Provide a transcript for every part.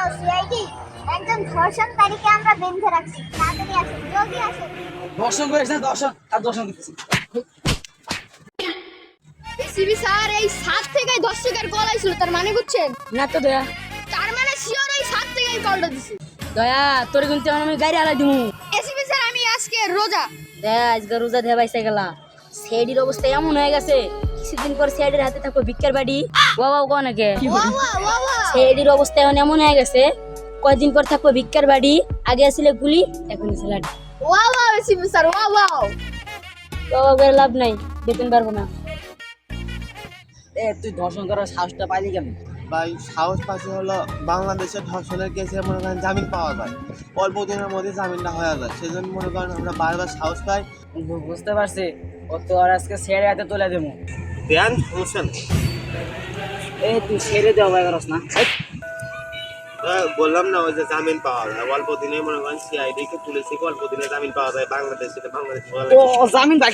Hello CID একজন ধর্ষণকারীকে আমরা বেঁধে রাখছি। তাড়াতাড়ি আসুন জলদি আসুন। দর্শন না দর্শন আর দর্শন করতেছি এসিবি স্যার এই সাত থেকে দর্শকের কল আইছিল তার মানে বুঝছেন? না তো দয়া। তার মানে শিওর এই সাত থেকে কলটা দিছি। দয়া তোর কিন্তু আমি গাড়ি আলাই দিমু। এসিবি স্যার আমি আজকে রোজা। দয়া আজকে রোজা দেয়া বাইসে গেলা। সেডির অবস্থা এমন হয়ে গেছে। কিছুদিন পর সেডির হাতে থাকব ভিক্ষার বাড়ি। বাবা কোন সেডির অবস্থা এখন এমন হয়ে গেছে কয়দিন পর থাকব ভিক্ষার বাড়ি আগে আসলে গুলি এখন আছে লাঠি। ওয়া ওয়া এসিবি স্যার ওয়া ওয়া বাবা করে লাভ নাই বেতন পারব না। এ তুই দর্শন করার সাহসটা পাইলি কেন ভাই সাহস পাশে হলো বাংলাদেশের ধর্ষণের কেসে মনে করেন জামিন পাওয়া যায়। অল্প দিনের মধ্যে জামিনটা হয়ে যায়। সেজন্য মনে করেন আমরা বারবার সাহস পাই। বুঝতে পারছি। ও তো আর আজকে ছেড়ে হাতে তুলে দেবো। দেন সমস্যা নেই। এ তুই ছেড়ে দেওয়া ভাই করস না। এই, বললাম না ওই যে জামিন পাওয়া যায়। অল্প দিনে মনে করেন সিআইডি কে পুলিশে অল্প দিনে জামিন পাওয়া যায় বাংলাদেশে বাংলাদেশ ও ও জামিন পাই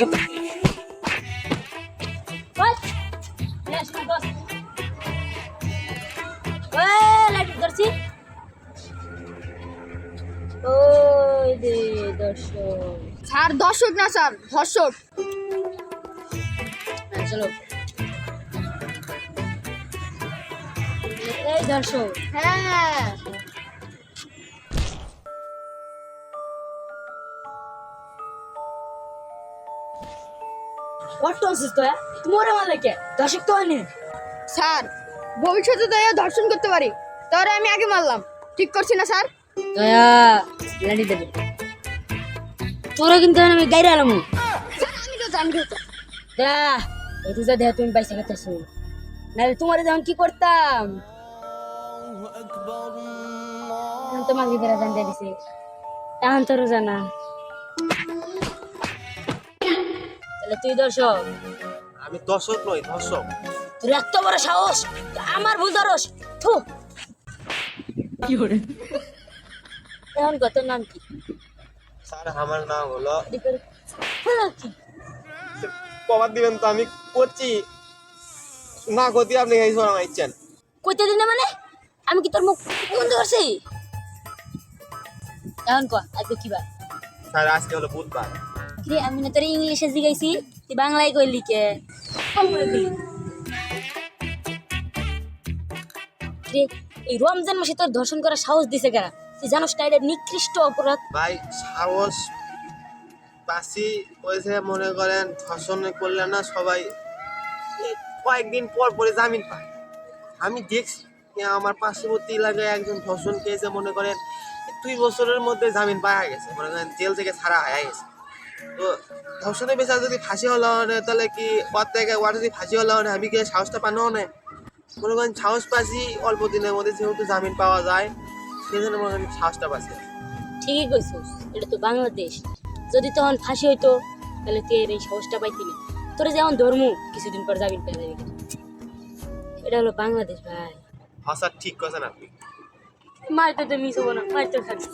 স্যার দর্শক না স্যার ধর্ষক। হ্যাঁ, চলো। এই দর্শক। হ্যাঁ। তো? তোমার আমার দর্শক তো আনে স্যার ভবিষ্যতে তো এ করতে পারি। তাহলে আমি আগে মারলাম। ঠিক করছি না স্যার? দয়া লাঠি দেবে। তোরা কিন্তু এখন আমি গাইরে আলাম। আমি তো জানি তো দয়া এই তুই যা দেহ তুমি নাহলে তোমার যখন কি করতাম? এখন তোমার ভিতরে জানতে দিছে। এখন তোর জানা তাহলে তুই দর্শক। আমি দর্শক নই ধর্ষক। তোর এত বড় সাহস আমার ভুল ধরস। থু। কি করে? এখন কত নাম কি? স্যার আমার নাম হলো? কবার দিবেন তো আমি করছি। না গতি আপনি এই সময় ইচ্ছেন কইতে দিন মানে? আমি কি তোর মুখ বন্ধ করছি? এখন ক আজকে কি বার স্যার আজকে হলো বুধবার। কিরে আমি না তোর ইংলিশে জিগাইছি তুই বাংলায় কইলি কে? কম করে কইলি। কিরে এই রমজান মাসে তোর ধর্ষণ করার সাহস দিছে কেনা তুই জানোস না এটা নিকৃষ্ট অপরাধ? ভাই সাহস পাশি হয়েছে মনে করেন ধর্ষণ করলে না সবাই কয়েকদিন পর পরে জামিন পায়। আমি দেখছি। আমার পার্শ্ববর্তী এলাকায় একজন ধর্ষণ কেসে মনে করেন দুই বছরের মধ্যে জামিন পাওয়া গেছে, মনে করেন জেল থেকে ছাড়া হয়ে গেছে। তো ধর্ষণের বিচার যদি ফাঁসি হলো তাহলে কি ওর থেকে যদি ফাঁসি হলো আমি কি সাহসটা পানো না? মনে করেন সাহস পাচ্ছি, অল্প দিনের মধ্যে যেহেতু জামিন পাওয়া যায়, সেই জন্য মনে করেন সাহসটা পাচ্ছি ঠিকই কইছিস, এটা তো বাংলাদেশ। যদি তখন ফাঁসি হইতো, তাহলে তুই এই সাহসটা পাইতি না? তোর যেমন ধর্ম, কিছুদিন পর জামিন পেয়ে যাবি। এটা হলো বাংলাদেশ ভাই। ভাষা ঠিক কথা না আপনি? মারতে তো মিশবো না মারতে খাবি